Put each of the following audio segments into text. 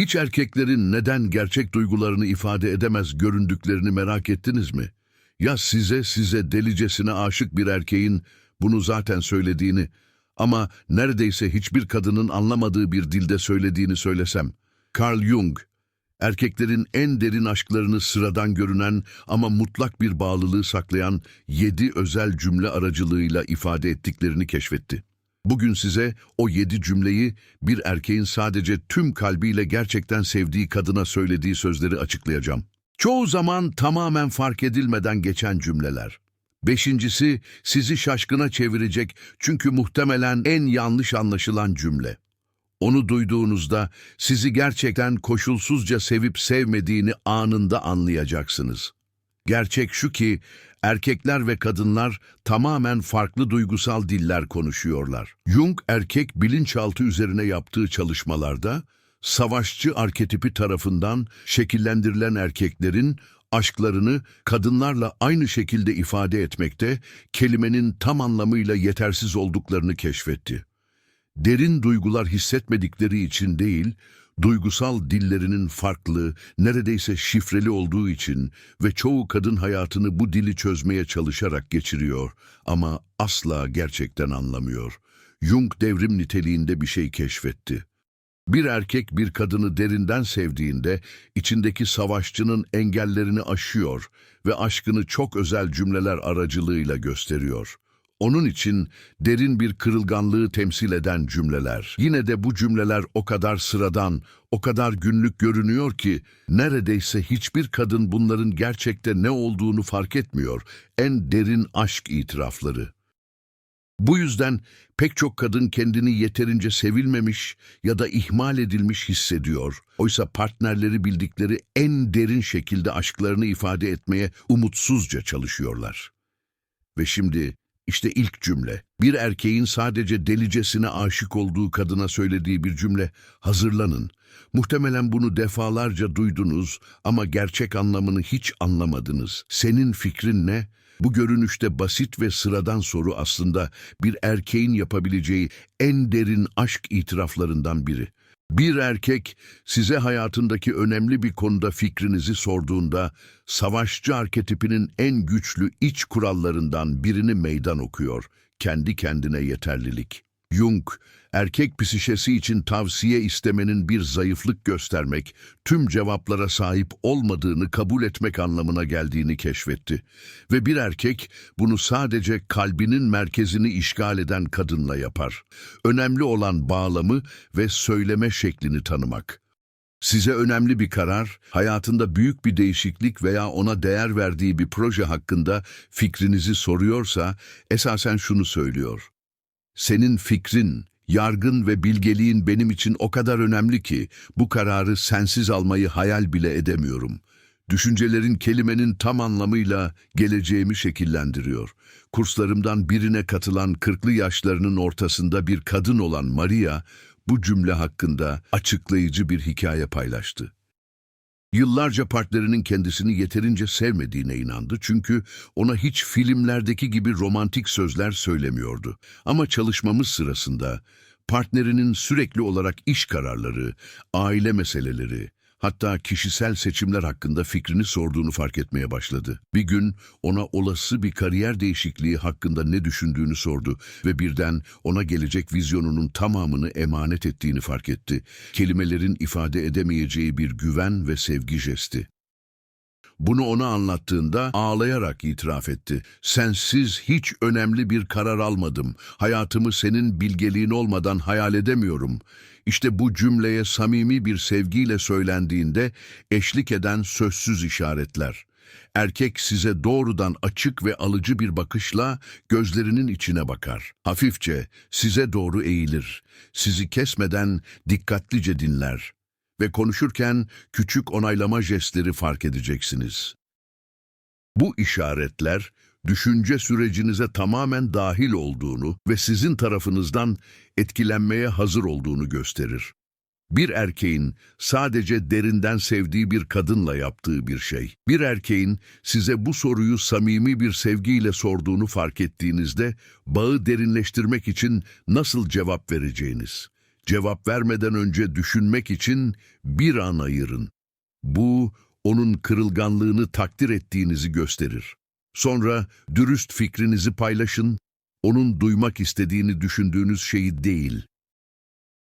Hiç erkeklerin neden gerçek duygularını ifade edemez göründüklerini merak ettiniz mi? Ya size size delicesine aşık bir erkeğin bunu zaten söylediğini ama neredeyse hiçbir kadının anlamadığı bir dilde söylediğini söylesem. Carl Jung, erkeklerin en derin aşklarını sıradan görünen ama mutlak bir bağlılığı saklayan yedi özel cümle aracılığıyla ifade ettiklerini keşfetti. Bugün size o yedi cümleyi bir erkeğin sadece tüm kalbiyle gerçekten sevdiği kadına söylediği sözleri açıklayacağım. Çoğu zaman tamamen fark edilmeden geçen cümleler. Beşincisi sizi şaşkına çevirecek çünkü muhtemelen en yanlış anlaşılan cümle. Onu duyduğunuzda sizi gerçekten koşulsuzca sevip sevmediğini anında anlayacaksınız. Gerçek şu ki erkekler ve kadınlar tamamen farklı duygusal diller konuşuyorlar. Jung erkek bilinçaltı üzerine yaptığı çalışmalarda savaşçı arketipi tarafından şekillendirilen erkeklerin aşklarını kadınlarla aynı şekilde ifade etmekte kelimenin tam anlamıyla yetersiz olduklarını keşfetti. Derin duygular hissetmedikleri için değil, duygusal dillerinin farklı, neredeyse şifreli olduğu için ve çoğu kadın hayatını bu dili çözmeye çalışarak geçiriyor ama asla gerçekten anlamıyor. Jung devrim niteliğinde bir şey keşfetti. Bir erkek bir kadını derinden sevdiğinde içindeki savaşçının engellerini aşıyor ve aşkını çok özel cümleler aracılığıyla gösteriyor. Onun için derin bir kırılganlığı temsil eden cümleler. Yine de bu cümleler o kadar sıradan, o kadar günlük görünüyor ki neredeyse hiçbir kadın bunların gerçekte ne olduğunu fark etmiyor. En derin aşk itirafları. Bu yüzden pek çok kadın kendini yeterince sevilmemiş ya da ihmal edilmiş hissediyor. Oysa partnerleri bildikleri en derin şekilde aşklarını ifade etmeye umutsuzca çalışıyorlar. Ve şimdi işte ilk cümle. Bir erkeğin sadece delicesine aşık olduğu kadına söylediği bir cümle. Hazırlanın. Muhtemelen bunu defalarca duydunuz ama gerçek anlamını hiç anlamadınız. Senin fikrin ne? Bu görünüşte basit ve sıradan soru aslında bir erkeğin yapabileceği en derin aşk itiraflarından biri. Bir erkek size hayatındaki önemli bir konuda fikrinizi sorduğunda savaşçı arketipinin en güçlü iç kurallarından birini meydan okuyor. Kendi kendine yeterlilik. Jung, erkek psişesi için tavsiye istemenin bir zayıflık göstermek, tüm cevaplara sahip olmadığını kabul etmek anlamına geldiğini keşfetti. Ve bir erkek bunu sadece kalbinin merkezini işgal eden kadınla yapar. Önemli olan bağlamı ve söyleme şeklini tanımak. Size önemli bir karar, hayatında büyük bir değişiklik veya ona değer verdiği bir proje hakkında fikrinizi soruyorsa, esasen şunu söylüyor. Senin fikrin, yargın ve bilgeliğin benim için o kadar önemli ki bu kararı sensiz almayı hayal bile edemiyorum. Düşüncelerin kelimenin tam anlamıyla geleceğimi şekillendiriyor. Kurslarımdan birine katılan kırklı yaşlarının ortasında bir kadın olan Maria bu cümle hakkında açıklayıcı bir hikaye paylaştı. Yıllarca partnerinin kendisini yeterince sevmediğine inandı çünkü ona hiç filmlerdeki gibi romantik sözler söylemiyordu. Ama çalışmamız sırasında partnerinin sürekli olarak iş kararları, aile meseleleri, hatta kişisel seçimler hakkında fikrini sorduğunu fark etmeye başladı. Bir gün ona olası bir kariyer değişikliği hakkında ne düşündüğünü sordu ve birden ona gelecek vizyonunun tamamını emanet ettiğini fark etti. Kelimelerin ifade edemeyeceği bir güven ve sevgi jesti. Bunu ona anlattığında ağlayarak itiraf etti. Sensiz hiç önemli bir karar almadım. Hayatımı senin bilgeliğin olmadan hayal edemiyorum. İşte bu cümleye samimi bir sevgiyle söylendiğinde eşlik eden sözsüz işaretler. Erkek size doğrudan açık ve alıcı bir bakışla gözlerinin içine bakar. Hafifçe size doğru eğilir. Sizi kesmeden dikkatlice dinler ve konuşurken küçük onaylama jestleri fark edeceksiniz. Bu işaretler düşünce sürecinize tamamen dahil olduğunu ve sizin tarafınızdan etkilenmeye hazır olduğunu gösterir. Bir erkeğin sadece derinden sevdiği bir kadınla yaptığı bir şey. Bir erkeğin size bu soruyu samimi bir sevgiyle sorduğunu fark ettiğinizde bağı derinleştirmek için nasıl cevap vereceğiniz. Cevap vermeden önce düşünmek için bir an ayırın. Bu, onun kırılganlığını takdir ettiğinizi gösterir. Sonra dürüst fikrinizi paylaşın, onun duymak istediğini düşündüğünüz şeyi değil.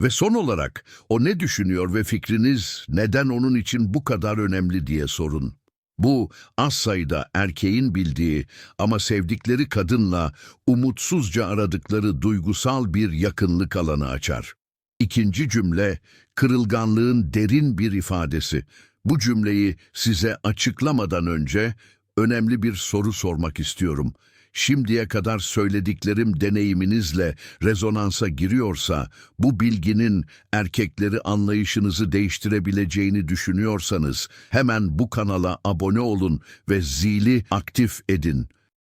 Ve son olarak o ne düşünüyor ve fikriniz neden onun için bu kadar önemli diye sorun. Bu az sayıda erkeğin bildiği ama sevdikleri kadınla umutsuzca aradıkları duygusal bir yakınlık alanı açar. İkinci cümle kırılganlığın derin bir ifadesi. Bu cümleyi size açıklamadan önce önemli bir soru sormak istiyorum. Şimdiye kadar söylediklerim deneyiminizle rezonansa giriyorsa, bu bilginin erkekleri anlayışınızı değiştirebileceğini düşünüyorsanız hemen bu kanala abone olun ve zili aktif edin.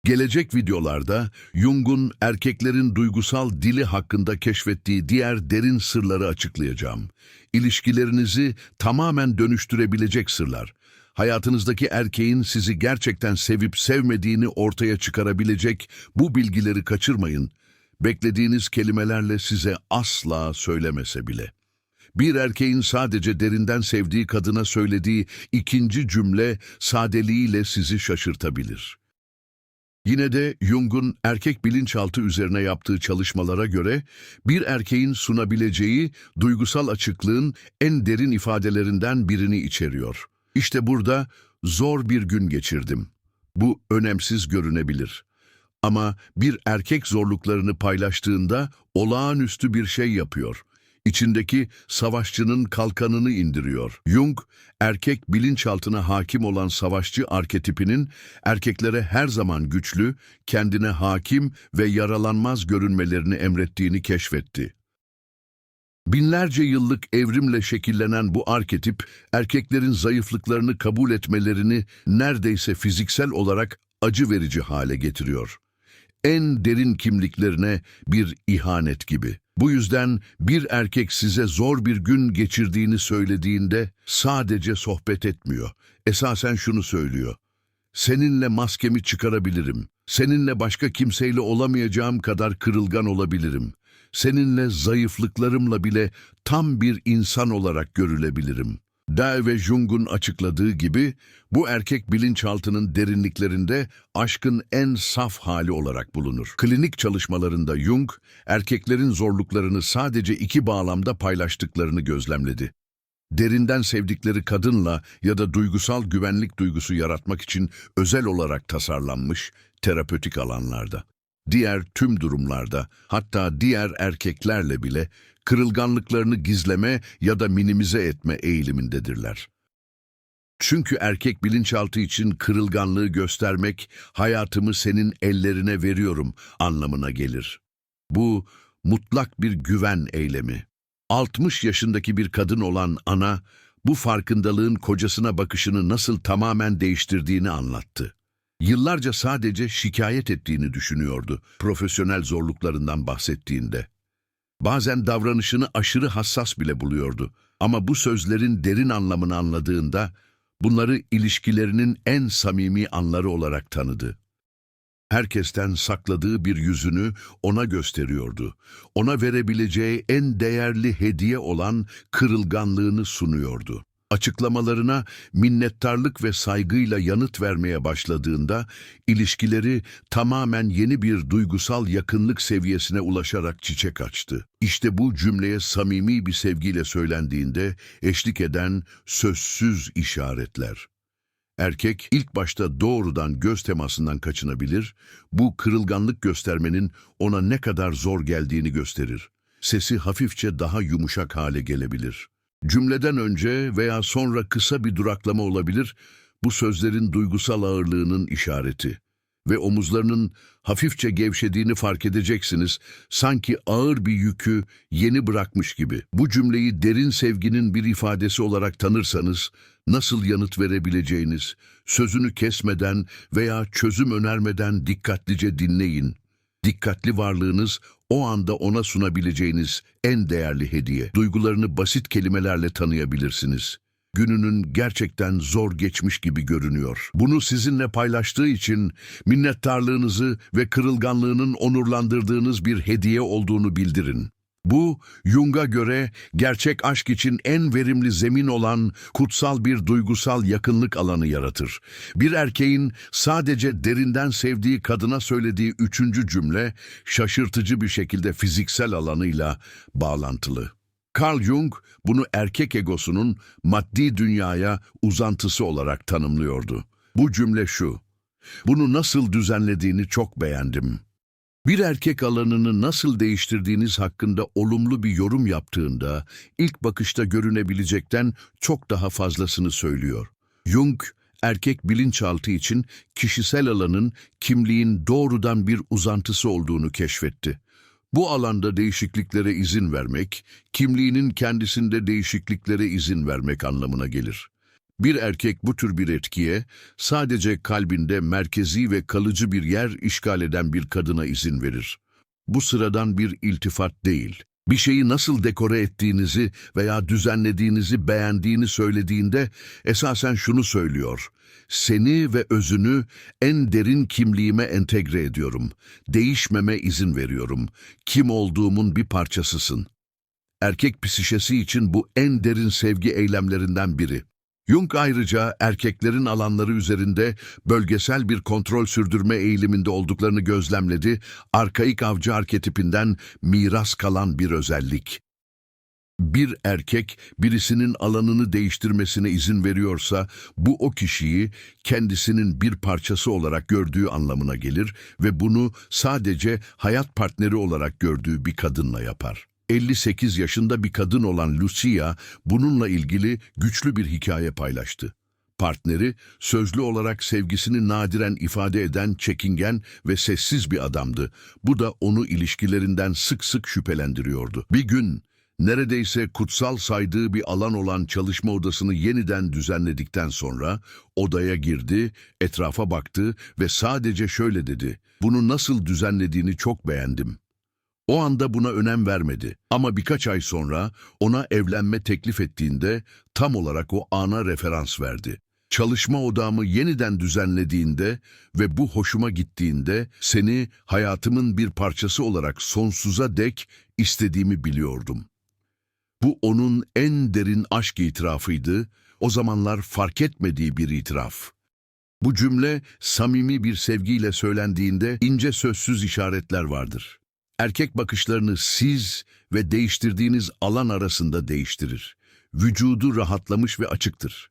Gelecek videolarda Jung'un erkeklerin duygusal dili hakkında keşfettiği diğer derin sırları açıklayacağım. İlişkilerinizi tamamen dönüştürebilecek sırlar. Hayatınızdaki erkeğin sizi gerçekten sevip sevmediğini ortaya çıkarabilecek bu bilgileri kaçırmayın. Beklediğiniz kelimelerle size asla söylemese bile. Bir erkeğin sadece derinden sevdiği kadına söylediği ikinci cümle sadeliğiyle sizi şaşırtabilir. Yine de Jung'un erkek bilinçaltı üzerine yaptığı çalışmalara göre bir erkeğin sunabileceği duygusal açıklığın en derin ifadelerinden birini içeriyor. İşte burada zor bir gün geçirdim. Bu önemsiz görünebilir. Ama bir erkek zorluklarını paylaştığında olağanüstü bir şey yapıyor. İçindeki savaşçının kalkanını indiriyor. Jung, erkek bilinçaltına hakim olan savaşçı arketipinin erkeklere her zaman güçlü, kendine hakim ve yaralanmaz görünmelerini emrettiğini keşfetti. Binlerce yıllık evrimle şekillenen bu arketip, erkeklerin zayıflıklarını kabul etmelerini neredeyse fiziksel olarak acı verici hale getiriyor. En derin kimliklerine bir ihanet gibi. Bu yüzden bir erkek size zor bir gün geçirdiğini söylediğinde sadece sohbet etmiyor. Esasen şunu söylüyor. Seninle maskemi çıkarabilirim. Seninle başka kimseyle olamayacağım kadar kırılgan olabilirim. Seninle zayıflıklarımla bile tam bir insan olarak görülebilirim. Dae ve Jung'un açıkladığı gibi bu erkek bilinçaltının derinliklerinde aşkın en saf hali olarak bulunur. Klinik çalışmalarında Jung, erkeklerin zorluklarını sadece iki bağlamda paylaştıklarını gözlemledi. Derinden sevdikleri kadınla ya da duygusal güvenlik duygusu yaratmak için özel olarak tasarlanmış terapötik alanlarda. Diğer tüm durumlarda, hatta diğer erkeklerle bile kırılganlıklarını gizleme ya da minimize etme eğilimindedirler. Çünkü erkek bilinçaltı için kırılganlığı göstermek, hayatımı senin ellerine veriyorum anlamına gelir. Bu, mutlak bir güven eylemi. 60 yaşındaki bir kadın olan ana, bu farkındalığın kocasına bakışını nasıl tamamen değiştirdiğini anlattı. Yıllarca sadece şikayet ettiğini düşünüyordu, profesyonel zorluklarından bahsettiğinde. Bazen davranışını aşırı hassas bile buluyordu. Ama bu sözlerin derin anlamını anladığında, bunları ilişkilerinin en samimi anları olarak tanıdı. Herkesten sakladığı bir yüzünü ona gösteriyordu. Ona verebileceği en değerli hediye olan kırılganlığını sunuyordu. Açıklamalarına minnettarlık ve saygıyla yanıt vermeye başladığında, ilişkileri tamamen yeni bir duygusal yakınlık seviyesine ulaşarak çiçek açtı. İşte bu cümleye samimi bir sevgiyle söylendiğinde eşlik eden sözsüz işaretler. Erkek ilk başta doğrudan göz temasından kaçınabilir, bu kırılganlık göstermenin ona ne kadar zor geldiğini gösterir. Sesi hafifçe daha yumuşak hale gelebilir. Cümleden önce veya sonra kısa bir duraklama olabilir, bu sözlerin duygusal ağırlığının işareti. Ve omuzlarının hafifçe gevşediğini fark edeceksiniz, sanki ağır bir yükü yeni bırakmış gibi. Bu cümleyi derin sevginin bir ifadesi olarak tanırsanız, nasıl yanıt verebileceğiniz, sözünü kesmeden veya çözüm önermeden dikkatlice dinleyin. Dikkatli varlığınız o anda ona sunabileceğiniz en değerli hediye. Duygularını basit kelimelerle tanıyabilirsiniz. Gününün gerçekten zor geçmiş gibi görünüyor. Bunu sizinle paylaştığı için minnettarlığınızı ve kırılganlığının onurlandırdığınız bir hediye olduğunu bildirin. Bu, Jung'a göre gerçek aşk için en verimli zemin olan kutsal bir duygusal yakınlık alanı yaratır. Bir erkeğin sadece derinden sevdiği kadına söylediği üçüncü cümle, şaşırtıcı bir şekilde fiziksel alanıyla bağlantılı. Carl Jung bunu erkek egosunun maddi dünyaya uzantısı olarak tanımlıyordu. Bu cümle şu, bunu nasıl düzenlediğini çok beğendim. Bir erkek alanını nasıl değiştirdiğiniz hakkında olumlu bir yorum yaptığında ilk bakışta görünebilecekten çok daha fazlasını söylüyor. Jung, erkek bilinçaltı için kişisel alanın kimliğin doğrudan bir uzantısı olduğunu keşfetti. Bu alanda değişikliklere izin vermek, kimliğinin kendisinde değişikliklere izin vermek anlamına gelir. Bir erkek bu tür bir etkiye sadece kalbinde merkezi ve kalıcı bir yer işgal eden bir kadına izin verir. Bu sıradan bir iltifat değil. Bir şeyi nasıl dekore ettiğinizi veya düzenlediğinizi beğendiğini söylediğinde esasen şunu söylüyor. Seni ve özünü en derin kimliğime entegre ediyorum. Değişmeme izin veriyorum. Kim olduğumun bir parçasısın. Erkek psişesi için bu en derin sevgi eylemlerinden biri. Jung ayrıca erkeklerin alanları üzerinde bölgesel bir kontrol sürdürme eğiliminde olduklarını gözlemledi, arkaik avcı arketipinden miras kalan bir özellik. Bir erkek birisinin alanını değiştirmesine izin veriyorsa bu o kişiyi kendisinin bir parçası olarak gördüğü anlamına gelir ve bunu sadece hayat partneri olarak gördüğü bir kadınla yapar. 58 yaşında bir kadın olan Lucia bununla ilgili güçlü bir hikaye paylaştı. Partneri sözlü olarak sevgisini nadiren ifade eden çekingen ve sessiz bir adamdı. Bu da onu ilişkilerinden sık sık şüphelendiriyordu. Bir gün neredeyse kutsal saydığı bir alan olan çalışma odasını yeniden düzenledikten sonra odaya girdi, etrafa baktı ve sadece şöyle dedi. Bunu nasıl düzenlediğini çok beğendim. O anda buna önem vermedi ama birkaç ay sonra ona evlenme teklif ettiğinde tam olarak o ana referans verdi. Çalışma odamı yeniden düzenlediğinde ve bu hoşuma gittiğinde seni hayatımın bir parçası olarak sonsuza dek istediğimi biliyordum. Bu onun en derin aşk itirafıydı, o zamanlar fark etmediği bir itiraf. Bu cümle samimi bir sevgiyle söylendiğinde ince sözsüz işaretler vardır. Erkek bakışlarını siz ve değiştirdiğiniz alan arasında değiştirir. Vücudu rahatlamış ve açıktır.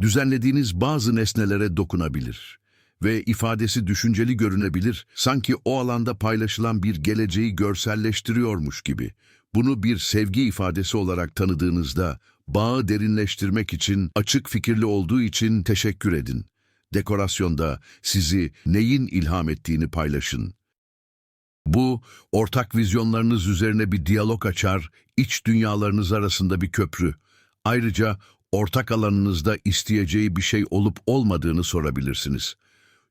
Düzenlediğiniz bazı nesnelere dokunabilir ve ifadesi düşünceli görünebilir, sanki o alanda paylaşılan bir geleceği görselleştiriyormuş gibi. Bunu bir sevgi ifadesi olarak tanıdığınızda, bağı derinleştirmek için, açık fikirli olduğu için teşekkür edin. Dekorasyonda sizi neyin ilham ettiğini paylaşın. Bu, ortak vizyonlarınız üzerine bir diyalog açar, iç dünyalarınız arasında bir köprü. Ayrıca ortak alanınızda isteyeceği bir şey olup olmadığını sorabilirsiniz.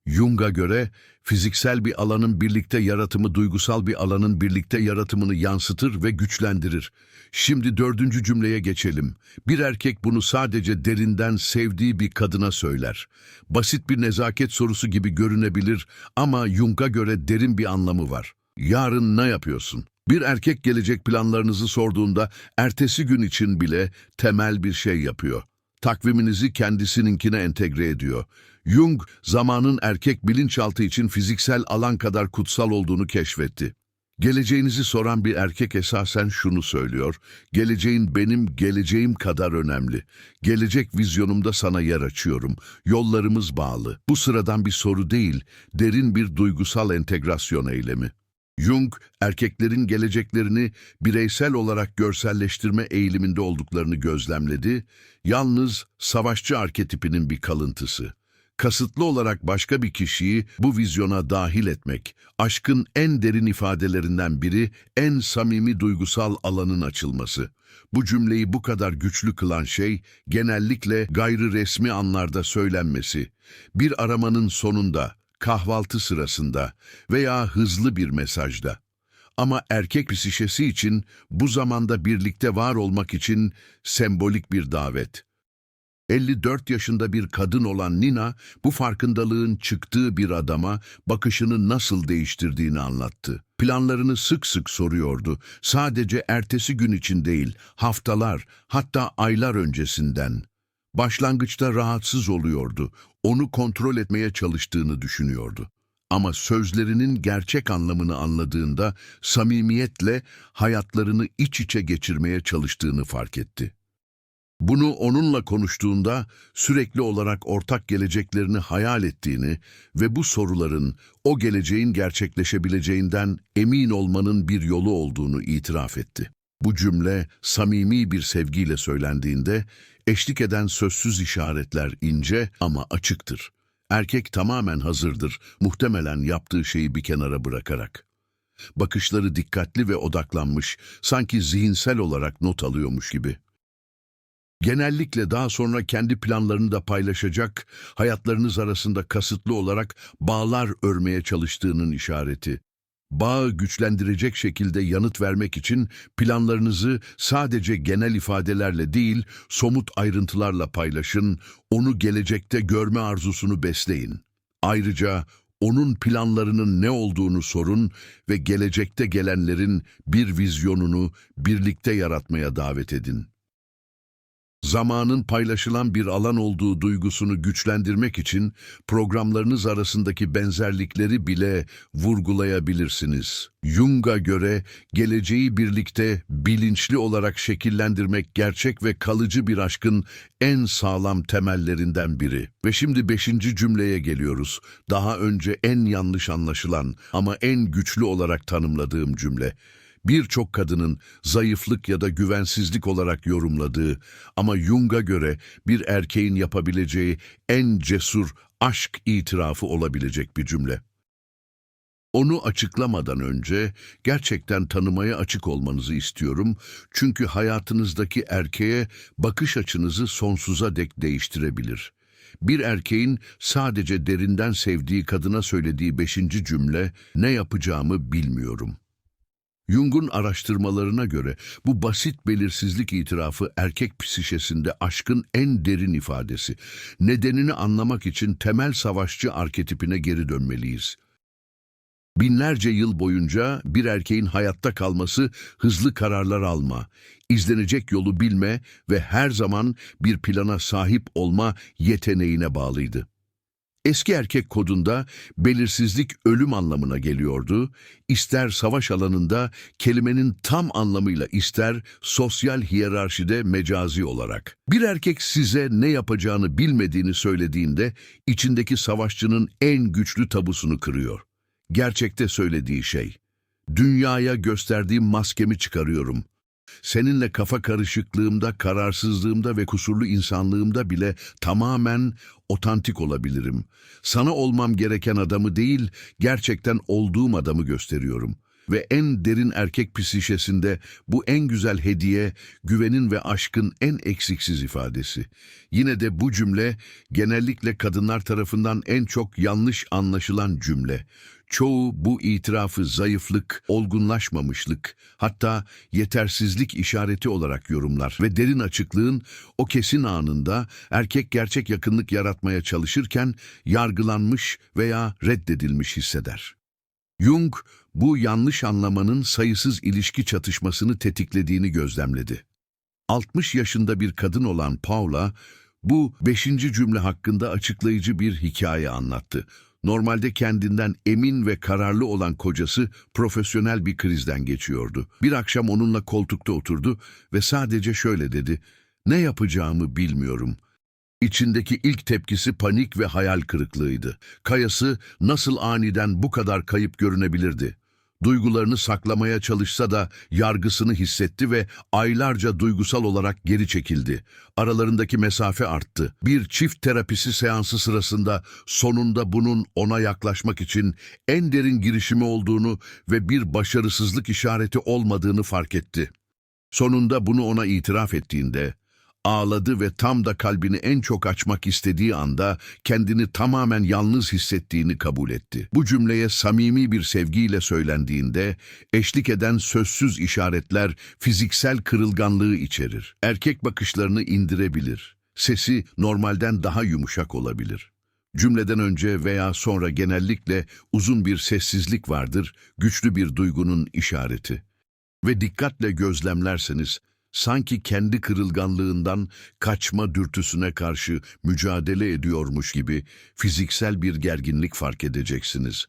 Jung'a göre fiziksel bir alanın birlikte yaratımı duygusal bir alanın birlikte yaratımını yansıtır ve güçlendirir. Şimdi dördüncü cümleye geçelim. Bir erkek bunu sadece derinden sevdiği bir kadına söyler. Basit bir nezaket sorusu gibi görünebilir ama Jung'a göre derin bir anlamı var. Yarın ne yapıyorsun? Bir erkek gelecek planlarınızı sorduğunda ertesi gün için bile temel bir şey yapıyor. Takviminizi kendisininkine entegre ediyor. Jung, zamanın erkek bilinçaltı için fiziksel alan kadar kutsal olduğunu keşfetti. Geleceğinizi soran bir erkek esasen şunu söylüyor, geleceğin benim geleceğim kadar önemli. Gelecek vizyonumda sana yer açıyorum. Yollarımız bağlı. Bu sıradan bir soru değil, derin bir duygusal entegrasyon eylemi. Jung, erkeklerin geleceklerini bireysel olarak görselleştirme eğiliminde olduklarını gözlemledi, yalnız savaşçı arketipinin bir kalıntısı. Kasıtlı olarak başka bir kişiyi bu vizyona dahil etmek, aşkın en derin ifadelerinden biri, en samimi duygusal alanın açılması. Bu cümleyi bu kadar güçlü kılan şey, genellikle gayri resmi anlarda söylenmesi. Bir aramanın sonunda, kahvaltı sırasında veya hızlı bir mesajda. Ama erkek psişesi için bu zamanda birlikte var olmak için sembolik bir davet. 54 yaşında bir kadın olan Nina, bu farkındalığın çıktığı bir adama bakışını nasıl değiştirdiğini anlattı. Planlarını sık sık soruyordu. Sadece ertesi gün için değil, haftalar, hatta aylar öncesinden. Başlangıçta rahatsız oluyordu. Onu kontrol etmeye çalıştığını düşünüyordu. Ama sözlerinin gerçek anlamını anladığında samimiyetle hayatlarını iç içe geçirmeye çalıştığını fark etti. Bunu onunla konuştuğunda sürekli olarak ortak geleceklerini hayal ettiğini ve bu soruların o geleceğin gerçekleşebileceğinden emin olmanın bir yolu olduğunu itiraf etti. Bu cümle samimi bir sevgiyle söylendiğinde eşlik eden sözsüz işaretler ince ama açıktır. Erkek tamamen hazırdır, muhtemelen yaptığı şeyi bir kenara bırakarak. Bakışları dikkatli ve odaklanmış, sanki zihinsel olarak not alıyormuş gibi. Genellikle daha sonra kendi planlarını da paylaşacak, hayatlarınız arasında kasıtlı olarak bağlar örmeye çalıştığının işareti. Bağı güçlendirecek şekilde yanıt vermek için planlarınızı sadece genel ifadelerle değil, somut ayrıntılarla paylaşın, onu gelecekte görme arzusunu besleyin. Ayrıca onun planlarının ne olduğunu sorun ve gelecekte gelenlerin bir vizyonunu birlikte yaratmaya davet edin. Zamanın paylaşılan bir alan olduğu duygusunu güçlendirmek için programlarınız arasındaki benzerlikleri bile vurgulayabilirsiniz. Jung'a göre geleceği birlikte bilinçli olarak şekillendirmek gerçek ve kalıcı bir aşkın en sağlam temellerinden biri. Ve şimdi beşinci cümleye geliyoruz. Daha önce en yanlış anlaşılan ama en güçlü olarak tanımladığım cümle birçok kadının zayıflık ya da güvensizlik olarak yorumladığı ama Jung'a göre bir erkeğin yapabileceği en cesur aşk itirafı olabilecek bir cümle. Onu açıklamadan önce gerçekten tanımaya açık olmanızı istiyorum. Çünkü hayatınızdaki erkeğe bakış açınızı sonsuza dek değiştirebilir. Bir erkeğin sadece derinden sevdiği kadına söylediği beşinci cümle ne yapacağımı bilmiyorum. Jung'un araştırmalarına göre bu basit belirsizlik itirafı erkek psişesinde aşkın en derin ifadesi. Nedenini anlamak için temel savaşçı arketipine geri dönmeliyiz. Binlerce yıl boyunca bir erkeğin hayatta kalması hızlı kararlar alma, izlenecek yolu bilme ve her zaman bir plana sahip olma yeteneğine bağlıydı. Eski erkek kodunda belirsizlik ölüm anlamına geliyordu. İster savaş alanında kelimenin tam anlamıyla ister sosyal hiyerarşide mecazi olarak. Bir erkek size ne yapacağını bilmediğini söylediğinde içindeki savaşçının en güçlü tabusunu kırıyor. Gerçekte söylediği şey, dünyaya gösterdiğim maskemi çıkarıyorum. Seninle kafa karışıklığımda, kararsızlığımda ve kusurlu insanlığımda bile tamamen otantik olabilirim. Sana olmam gereken adamı değil, gerçekten olduğum adamı gösteriyorum. Ve en derin erkek psişesinde bu en güzel hediye, güvenin ve aşkın en eksiksiz ifadesi. Yine de bu cümle genellikle kadınlar tarafından en çok yanlış anlaşılan cümle. Çoğu bu itirafı zayıflık, olgunlaşmamışlık, hatta yetersizlik işareti olarak yorumlar ve derin açıklığın o kesin anında erkek gerçek yakınlık yaratmaya çalışırken yargılanmış veya reddedilmiş hisseder. Jung bu yanlış anlamanın sayısız ilişki çatışmasını tetiklediğini gözlemledi. 60 yaşında bir kadın olan Paula bu beşinci cümle hakkında açıklayıcı bir hikaye anlattı. Normalde kendinden emin ve kararlı olan kocası profesyonel bir krizden geçiyordu. Bir akşam onunla koltukta oturdu ve sadece şöyle dedi, ne yapacağımı bilmiyorum. İçindeki ilk tepkisi panik ve hayal kırıklığıydı. Kayası nasıl aniden bu kadar kayıp görünebilirdi? Duygularını saklamaya çalışsa da yargısını hissetti ve aylarca duygusal olarak geri çekildi. Aralarındaki mesafe arttı. Bir çift terapisi seansı sırasında sonunda bunun ona yaklaşmak için en derin girişimi olduğunu ve bir başarısızlık işareti olmadığını fark etti. Sonunda bunu ona itiraf ettiğinde ağladı ve tam da kalbini en çok açmak istediği anda kendini tamamen yalnız hissettiğini kabul etti. Bu cümleye samimi bir sevgiyle söylendiğinde eşlik eden sözsüz işaretler fiziksel kırılganlığı içerir. Erkek bakışlarını indirebilir. Sesi normalden daha yumuşak olabilir. Cümleden önce veya sonra genellikle uzun bir sessizlik vardır, güçlü bir duygunun işareti. Ve dikkatle gözlemlerseniz, sanki kendi kırılganlığından kaçma dürtüsüne karşı mücadele ediyormuş gibi fiziksel bir gerginlik fark edeceksiniz.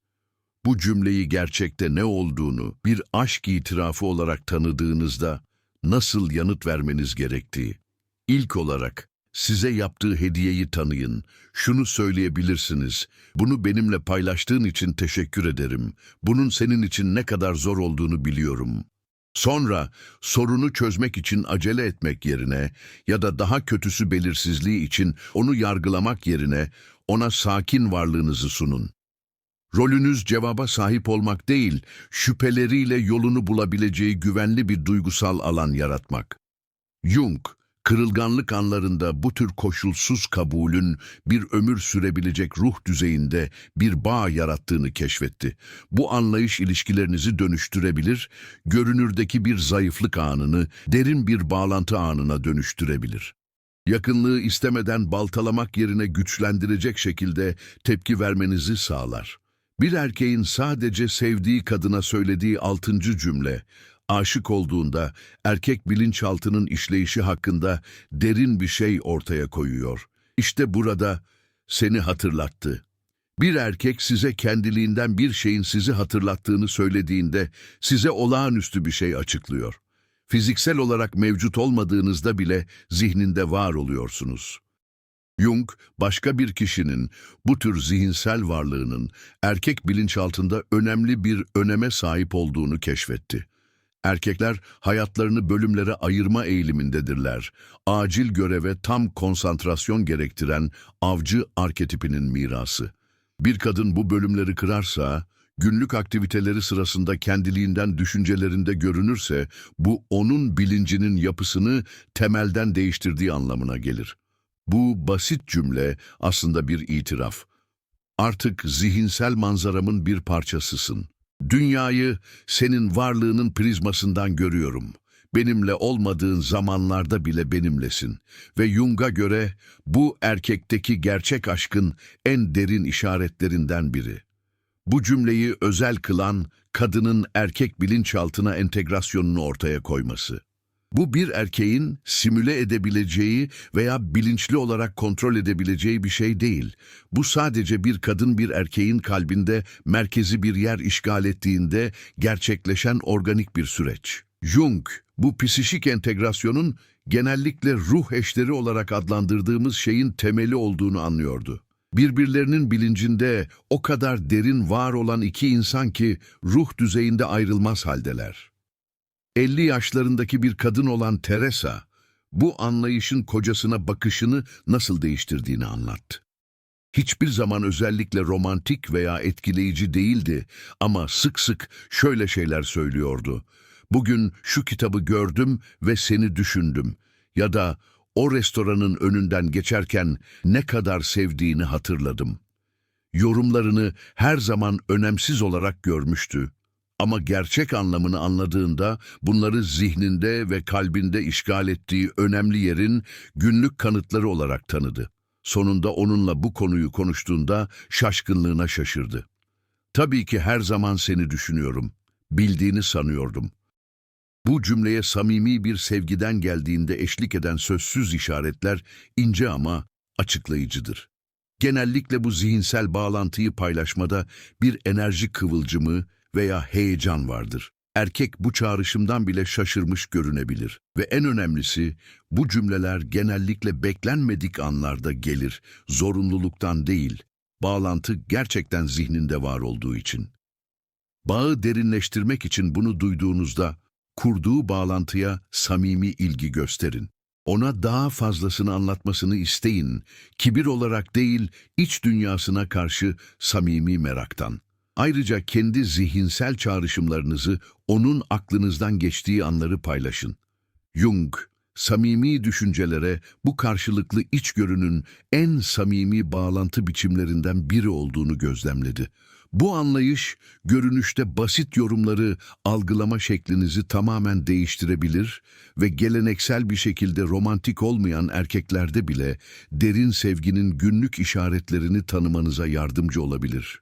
Bu cümleyi gerçekte ne olduğunu bir aşk itirafı olarak tanıdığınızda nasıl yanıt vermeniz gerektiği. İlk olarak size yaptığı hediyeyi tanıyın. Şunu söyleyebilirsiniz. Bunu benimle paylaştığın için teşekkür ederim. Bunun senin için ne kadar zor olduğunu biliyorum. Sonra sorunu çözmek için acele etmek yerine ya da daha kötüsü belirsizliği için onu yargılamak yerine ona sakin varlığınızı sunun. Rolünüz cevaba sahip olmak değil, şüpheleriyle yolunu bulabileceği güvenli bir duygusal alan yaratmak. Jung, kırılganlık anlarında bu tür koşulsuz kabulün bir ömür sürebilecek ruh düzeyinde bir bağ yarattığını keşfetti. Bu anlayış ilişkilerinizi dönüştürebilir, görünürdeki bir zayıflık anını derin bir bağlantı anına dönüştürebilir. Yakınlığı istemeden baltalamak yerine güçlendirecek şekilde tepki vermenizi sağlar. Bir erkeğin sadece sevdiği kadına söylediği altıncı cümle, aşık olduğunda erkek bilinçaltının işleyişi hakkında derin bir şey ortaya koyuyor. İşte burada seni hatırlattı. Bir erkek size kendiliğinden bir şeyin sizi hatırlattığını söylediğinde size olağanüstü bir şey açıklıyor. Fiziksel olarak mevcut olmadığınızda bile zihninde var oluyorsunuz. Jung, başka bir kişinin bu tür zihinsel varlığının erkek bilinçaltında önemli bir öneme sahip olduğunu keşfetti. Erkekler hayatlarını bölümlere ayırma eğilimindedirler. Acil göreve tam konsantrasyon gerektiren avcı arketipinin mirası. Bir kadın bu bölümleri kırarsa, günlük aktiviteleri sırasında kendiliğinden düşüncelerinde görünürse, bu onun bilincinin yapısını temelden değiştirdiği anlamına gelir. Bu basit cümle aslında bir itiraf. Artık zihinsel manzaramın bir parçasısın. Dünyayı senin varlığının prizmasından görüyorum. Benimle olmadığın zamanlarda bile benimlesin. Ve Jung'a göre bu erkekteki gerçek aşkın en derin işaretlerinden biri. Bu cümleyi özel kılan kadının erkek bilinçaltına entegrasyonunu ortaya koyması. Bu bir erkeğin simüle edebileceği veya bilinçli olarak kontrol edebileceği bir şey değil. Bu sadece bir kadın bir erkeğin kalbinde merkezi bir yer işgal ettiğinde gerçekleşen organik bir süreç. Jung, bu psişik entegrasyonun genellikle ruh eşleri olarak adlandırdığımız şeyin temeli olduğunu anlıyordu. Birbirlerinin bilincinde o kadar derin var olan iki insan ki ruh düzeyinde ayrılmaz haldeler. 50 yaşlarındaki bir kadın olan Teresa, bu anlayışın kocasına bakışını nasıl değiştirdiğini anlattı. Hiçbir zaman özellikle romantik veya etkileyici değildi ama sık sık şöyle şeyler söylüyordu. Bugün şu kitabı gördüm ve seni düşündüm ya da o restoranın önünden geçerken ne kadar sevdiğini hatırladım. Yorumlarını her zaman önemsiz olarak görmüştü. Ama gerçek anlamını anladığında bunları zihninde ve kalbinde işgal ettiği önemli yerin günlük kanıtları olarak tanıdı. Sonunda onunla bu konuyu konuştuğunda şaşkınlığına şaşırdı. Tabii ki her zaman seni düşünüyorum. Bildiğini sanıyordum. Bu cümleye samimi bir sevgiden geldiğinde eşlik eden sözsüz işaretler ince ama açıklayıcıdır. Genellikle bu zihinsel bağlantıyı paylaşmada bir enerji kıvılcımı, veya heyecan vardır. Erkek bu çağrışımdan bile şaşırmış görünebilir ve en önemlisi bu cümleler genellikle beklenmedik anlarda gelir, zorunluluktan değil, bağlantı gerçekten zihninde var olduğu için. Bağı derinleştirmek için bunu duyduğunuzda kurduğu bağlantıya samimi ilgi gösterin. Ona daha fazlasını anlatmasını isteyin, kibir olarak değil, iç dünyasına karşı samimi meraktan. Ayrıca kendi zihinsel çağrışımlarınızı onun aklınızdan geçtiği anları paylaşın. Jung, samimi düşüncelere bu karşılıklı içgörünün en samimi bağlantı biçimlerinden biri olduğunu gözlemledi. Bu anlayış, görünüşte basit yorumları algılama şeklinizi tamamen değiştirebilir ve geleneksel bir şekilde romantik olmayan erkeklerde bile derin sevginin günlük işaretlerini tanımanıza yardımcı olabilir.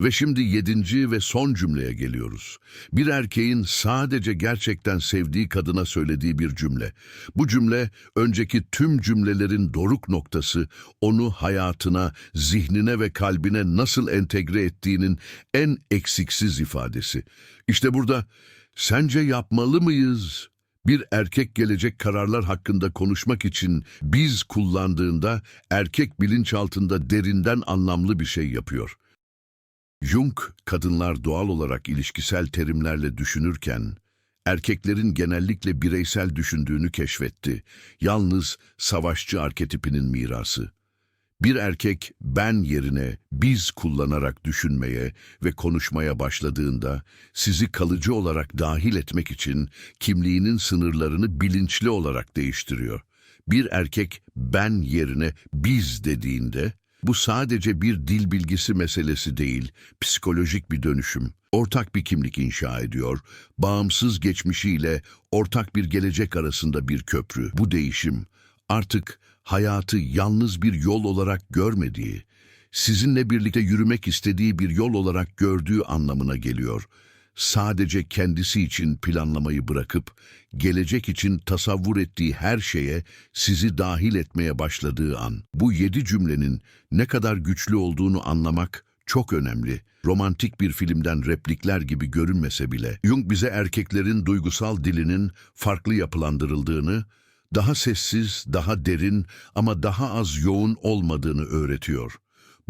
Ve şimdi yedinci ve son cümleye geliyoruz. Bir erkeğin sadece gerçekten sevdiği kadına söylediği bir cümle. Bu cümle önceki tüm cümlelerin doruk noktası, onu hayatına, zihnine ve kalbine nasıl entegre ettiğinin en eksiksiz ifadesi. İşte burada sence yapmalı mıyız? Bir erkek gelecek kararlar hakkında konuşmak için biz kullandığında erkek bilinçaltında derinden anlamlı bir şey yapıyor. Jung, kadınlar doğal olarak ilişkisel terimlerle düşünürken, erkeklerin genellikle bireysel düşündüğünü keşfetti. Yalnız savaşçı arketipinin mirası. Bir erkek ben yerine biz kullanarak düşünmeye ve konuşmaya başladığında sizi kalıcı olarak dahil etmek için kimliğinin sınırlarını bilinçli olarak değiştiriyor. Bir erkek ben yerine biz dediğinde bu sadece bir dil bilgisi meselesi değil, psikolojik bir dönüşüm. Ortak bir kimlik inşa ediyor, bağımsız geçmişiyle ortak bir gelecek arasında bir köprü. Bu değişim artık hayatı yalnız bir yol olarak görmediği, sizinle birlikte yürümek istediği bir yol olarak gördüğü anlamına geliyor. Sadece kendisi için planlamayı bırakıp, gelecek için tasavvur ettiği her şeye sizi dahil etmeye başladığı an. Bu yedi cümlenin ne kadar güçlü olduğunu anlamak çok önemli. Romantik bir filmden replikler gibi görünmese bile, Jung bize erkeklerin duygusal dilinin farklı yapılandırıldığını, daha sessiz, daha derin ama daha az yoğun olmadığını öğretiyor.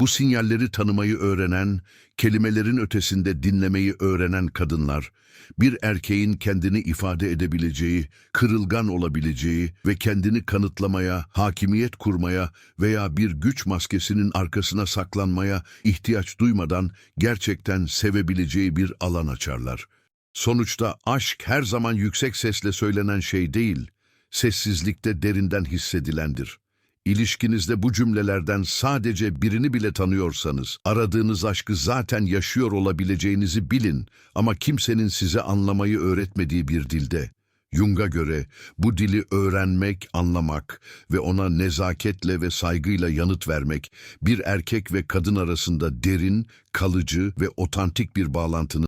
Bu sinyalleri tanımayı öğrenen, kelimelerin ötesinde dinlemeyi öğrenen kadınlar, bir erkeğin kendini ifade edebileceği, kırılgan olabileceği ve kendini kanıtlamaya, hakimiyet kurmaya veya bir güç maskesinin arkasına saklanmaya ihtiyaç duymadan gerçekten sevebileceği bir alan açarlar. Sonuçta aşk her zaman yüksek sesle söylenen şey değil, sessizlikte derinden hissedilendir. İlişkinizde bu cümlelerden sadece birini bile tanıyorsanız, aradığınız aşkı zaten yaşıyor olabileceğinizi bilin ama kimsenin size anlamayı öğretmediği bir dilde. Jung'a göre bu dili öğrenmek, anlamak ve ona nezaketle ve saygıyla yanıt vermek, bir erkek ve kadın arasında derin, kalıcı ve otantik bir bağlantının